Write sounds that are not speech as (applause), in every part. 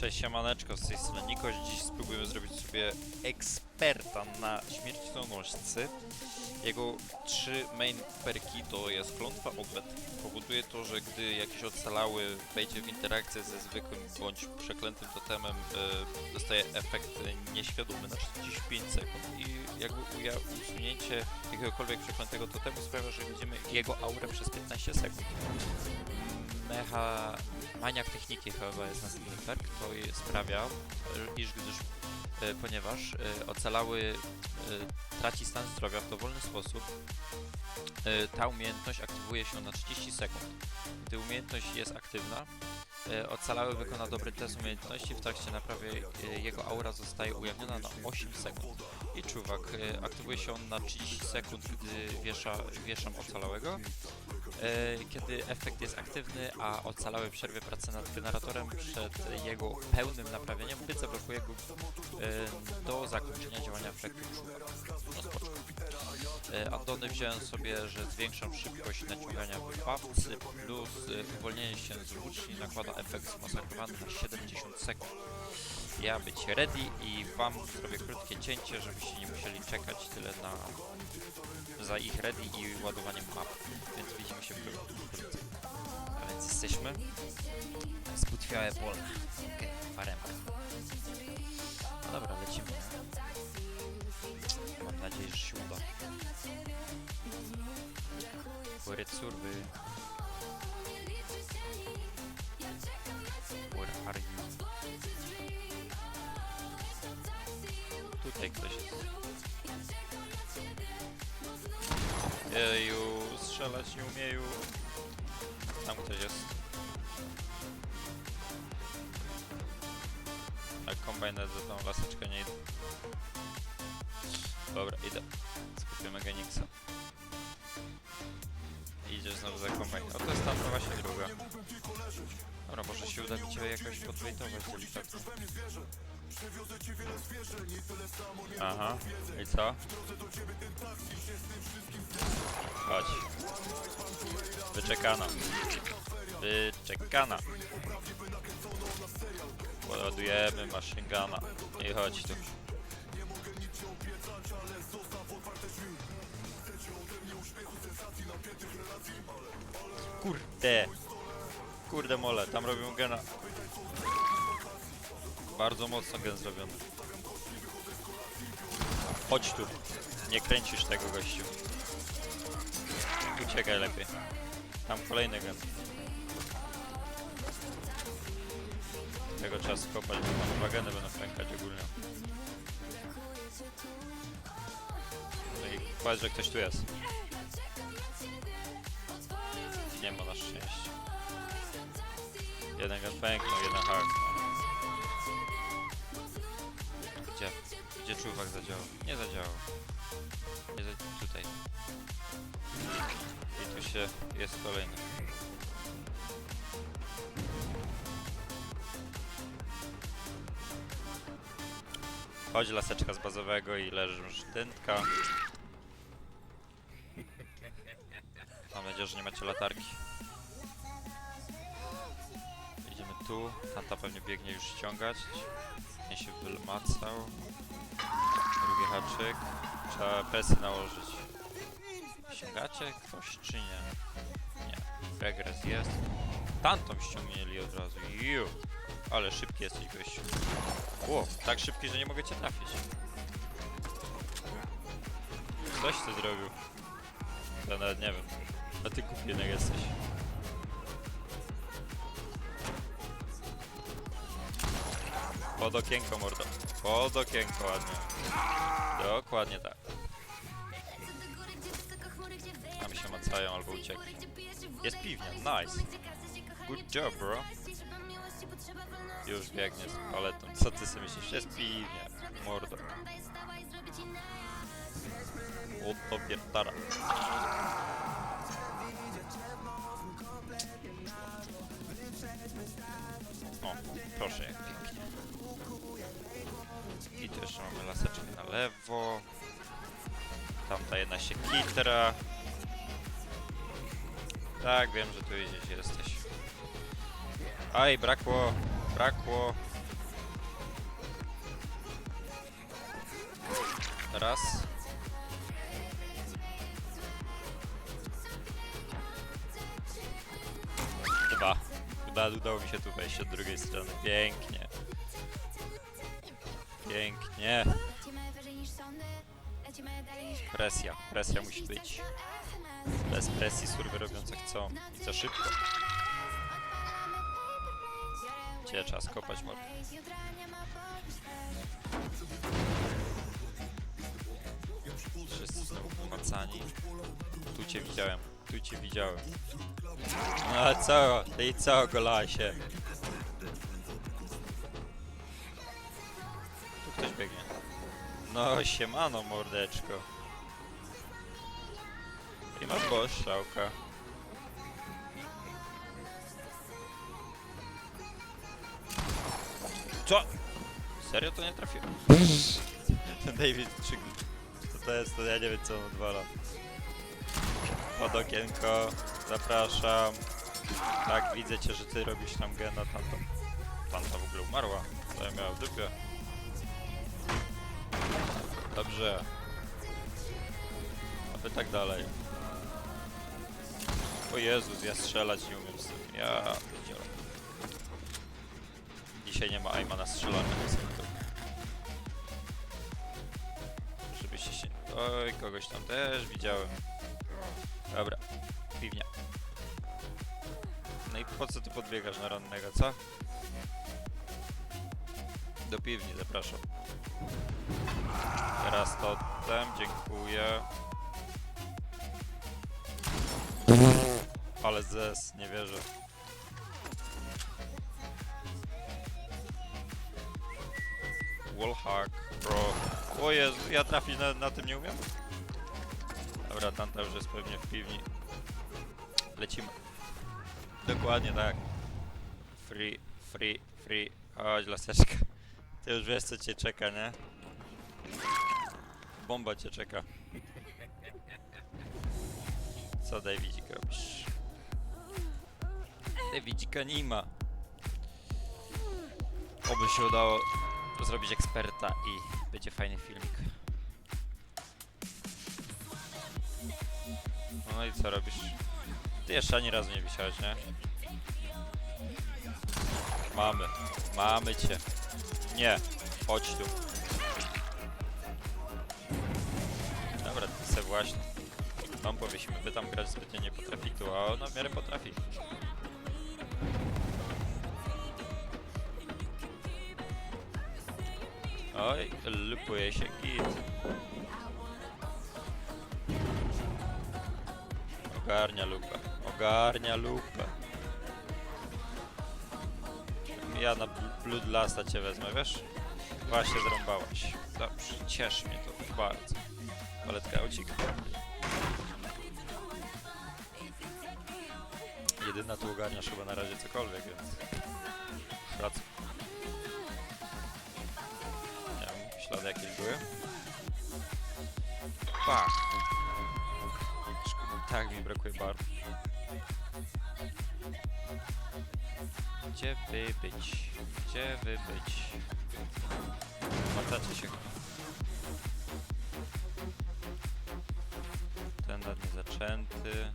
Cześć siemaneczko, z tej strony Nikoś. Dziś spróbujemy zrobić sobie eksperta na śmiertelności. Jego trzy main perki to jest klątwa odwet. Powoduje to, że gdy jakiś ocalały wejdzie w interakcję ze zwykłym bądź przeklętym totemem, e, dostaje efekt nieświadomy na 45 sekund i jakby usunięcie jakiegokolwiek przeklętego totemu sprawia, że widzimy jego aurę przez 15 sekund. Mecha maniak techniki chyba jest następny perk, to sprawia, iż gdyż, e, ponieważ e, ocalały e, traci stan zdrowia w dowolny sposób, ta umiejętność aktywuje się na 30 sekund. Gdy umiejętność jest aktywna, ocalały wykona dobry test umiejętności, w trakcie naprawy e, jego aura zostaje ujawniona na 8 sekund. I czuwak, e, aktywuje się on na 30 sekund, gdy wiesza, wieszam ocalałego. E, kiedy efekt jest aktywny, a ocalały przerwie pracę nad generatorem przed jego pełnym naprawieniem, byt zablokuje go e, do zakończenia działania efektu czuwak. E, Addony wziąłem sobie, że zwiększam szybkość naciągania wybawcy plus e, uwolnienie się z włóczni nakłada efekt zmasakrowany na 70 sekund. Ja być ready i wam zrobię krótkie cięcie, żebyście nie musieli czekać tyle na za ich ready i ładowaniem map. Więc widzimy się wkrótce. A więc jesteśmy. Zbutwiałe pole. Okej, faremka. No dobra, lecimy. Nadzieję, że się uda. Where surwy. You? Tutaj ktoś jest. Jeju, strzelać nie umieju. Tam ktoś jest. A kombajner za tą laseczkę nie idę. Dobra, idę. Skupimy Genixa. Idziesz znowu za kombajn. O, to jest tam właśnie druga. Dobra, może się uda mi cię jakoś podwejtować delikatnie. Aha, i co? Chodź. Wyczekana. Wyczekana. Ładujemy maszingana. I chodź tu. Kurde. Kurde mole, tam robią gena. Bardzo mocno gen zrobiony. Chodź tu. Nie kręcisz tego gościu. Uciekaj lepiej. Tam kolejny gen. Tego trzeba skopać, bo tam dwa geny będą pękać ogólnie. No i powiedz, że ktoś tu jest. Nie ma na szczęście. Jeden gen pęknął, jeden hak. Gdzie? Gdzie czuwak zadziałał? Nie zadziałał. Nie tutaj. I tu się jest kolejny. Chodź laseczka z bazowego i leżysz dętka. Mam nadzieję, że nie macie latarki. Idziemy tu. Tanta pewnie biegnie już ściągać. Nie się wylmacał. Drugi haczyk. Trzeba presję nałożyć. Ściągacie ktoś czy nie? Nie. Regres jest. Tantom ściągnęli od razu. Ju. Ale szybki jesteś gościu. Ło, tak szybki, że nie mogę cię trafić. Coś ty zrobił. Ja nawet nie wiem. A ty kupi jednak jesteś. Pod okienko mordo. Pod okienko ładnie. Dokładnie tak. Tam się macają albo uciekli. Jest piwnia, nice. Good job, bro. Już biegnie z paletą. Co ty sobie myślisz? Jest piwnia. Mordo. O to pierdara. O, proszę jak pięknie. I tu jeszcze mamy laseczkę na lewo. Tamta jedna się kitra. Tak, wiem, że tu gdzieś jesteś. Aj, brakło, brakło. Raz. Dwa. Uda, udało mi się tu wejść od drugiej strony. Pięknie. Pięknie. Presja, presja musi być. Bez presji surwy robią co chcą i za szybko. Gdzie trzeba skopać mordę? Wszyscy pomacani. Tu cię widziałem, tu cię widziałem. No a co? Ty co, golasie? Tu ktoś biegnie. No, siemano, mordeczko. I masz boss, szałka. Co? Serio to nie trafiłem? (laughs) David, czy co to jest? To ja nie wiem co on odwala. Pod okienko, zapraszam. Tak, widzę cię, że ty robisz tam gena, tamto. Tamta w ogóle umarła. To ja miała w dupie. Dobrze. Aby tak dalej. O Jezus, ja strzelać nie umiem z tym. Ja. Dzisiaj nie ma aima na strzelanie. Żebyście się... Oj, kogoś tam też widziałem. Dobra, piwnia. No i po co ty podbiegasz na rannego, co? Do piwni zapraszam. Teraz totem, dziękuję. Ale zes, nie wierzę. Wallhack, bro. O Jezu, ja trafić na, na tym nie umiem? Dobra, Tanta już jest pewnie w piwni. Lecimy. Dokładnie tak. Free, free, free. Chodź, laseczka. Ty już wiesz, co cię czeka, nie? Bomba cię czeka. Co, Davidzik, robisz? Davidzika nie ma. Oby się udało zrobić eksperta i będzie fajny filmik. No i co robisz? Ty jeszcze ani razu nie wisiałeś, nie? Mamy. Mamy cię. Nie. Chodź tu. Dobra, ty se właśnie. Tam powiesimy, wy tam grać zbytnio nie potrafi tu, a ona w miarę potrafi. Oj, lupuje się git. Ogarnia lupa. Ogarnia lupa. Ja na bl- Bloodlasta cię wezmę, wiesz? Właśnie zrąbałaś. Dobrze, cieszy mnie to bardzo. Paletka ucika. Jedyna tu ogarniasz chyba na razie cokolwiek, więc... Praca. Były. Pach! Szkoda, Tak mi brakuje barw. Gdzie wy być? Gdzie wy być? Matacie się. Ten ładnie zaczęty.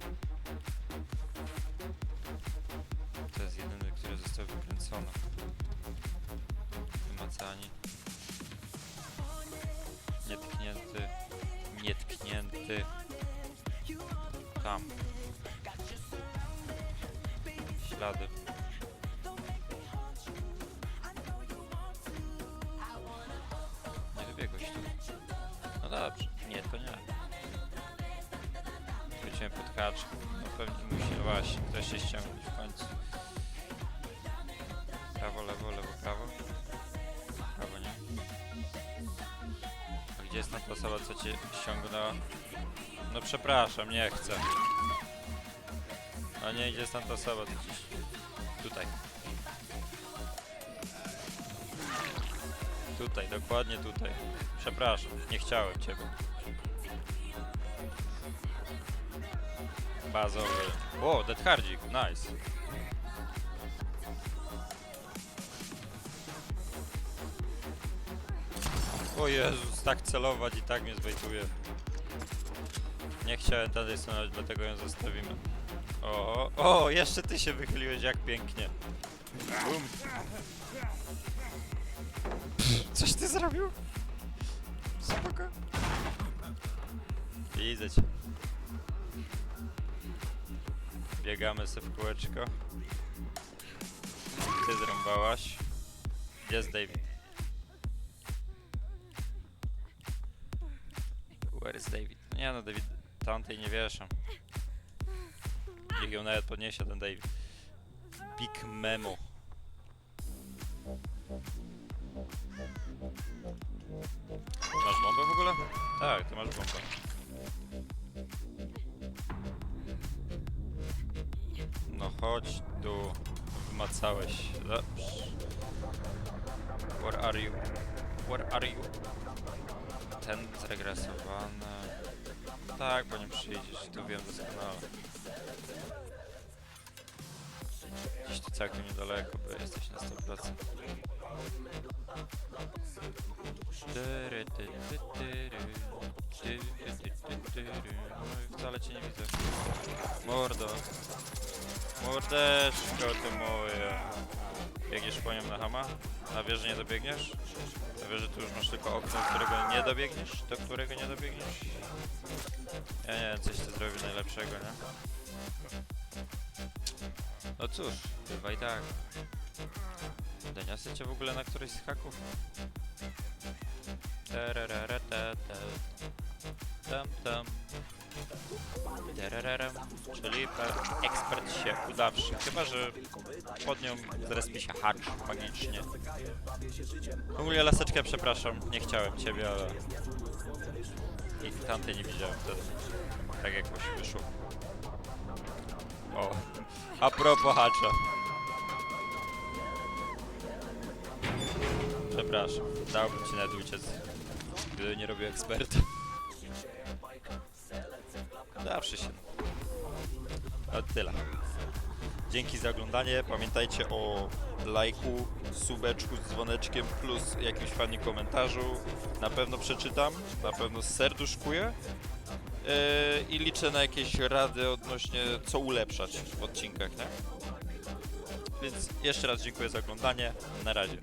To jest jedyny, który został wykręcony. Wymacani. Nietknięty. Nietknięty. Tam. Ślady. Nie wybiegłeś tu. No dobrze. Nie, to nie. Wróciłem pod kaczkę. No pewnie musi, no właśnie, ktoś się ściągnąć w końcu. Prawo, lewo, lewo, ta osoba, co cię ściągnęła? No przepraszam, nie chcę. A nie, gdzie jest tam ta osoba, co. Tutaj. Tutaj, dokładnie tutaj. Przepraszam, nie chciałem ciebie. Bazowy. O, Dead Hardzik, nice. O Jezus, tak celować i tak mnie zbejtuje. Nie chciałem dalej stanąć, dlatego ją zostawimy. O, o, jeszcze ty się wychyliłeś, jak pięknie. Bum. Coś ty zrobił? Spoko. Widzę cię. Biegamy sobie w kółeczko. Ty zrąbałaś. Jest David? Is David? Nie no, David tamtej nie wieszam. Niech ją nawet podniesie ten David. Big memo. Masz bombę w ogóle? Tak, ty masz bombę. No chodź tu. Wymacałeś. Dobrze. Where are you? Where are you? Ten zregresowany. Tak, bo nie przyjdziesz, tu wiem doskonale. Gdzieś tu całkiem niedaleko, bo jesteś na 100%. Tyry, ty, ty, tyry. Ty, ty, ty, ty, tyry. No i wcale cię nie widzę. Mordo. Mordeczko ty moje. Biegniesz po nią na hama? Na wieżę nie dobiegniesz? Na wieży tu już masz tylko okno, którego nie dobiegniesz? Do którego nie dobiegniesz? Ja nie wiem, coś ty zrobił najlepszego, nie? No cóż, bywa i tak. Doniosę cię w ogóle na któryś z haków? Tam, tam. Terererem, czyli pe- ekspert się udawszy. Chyba, że pod nią zrespi się hacz magicznie. Ogólnie laseczkę przepraszam, nie chciałem ciebie, ale... I tamtej nie widziałem wtedy. Tak jakoś wyszło. O, a propos hacza. Przepraszam, dałbym ci nawet uciec, gdyby nie robił eksperta. Zawsze się. No tyle. Dzięki za oglądanie. Pamiętajcie o lajku, subeczku z dzwoneczkiem plus jakimś fajnym komentarzu. Na pewno przeczytam, na pewno serduszkuję. Yy, I liczę na jakieś rady odnośnie co ulepszać w odcinkach, nie? Więc jeszcze raz dziękuję za oglądanie. Na razie.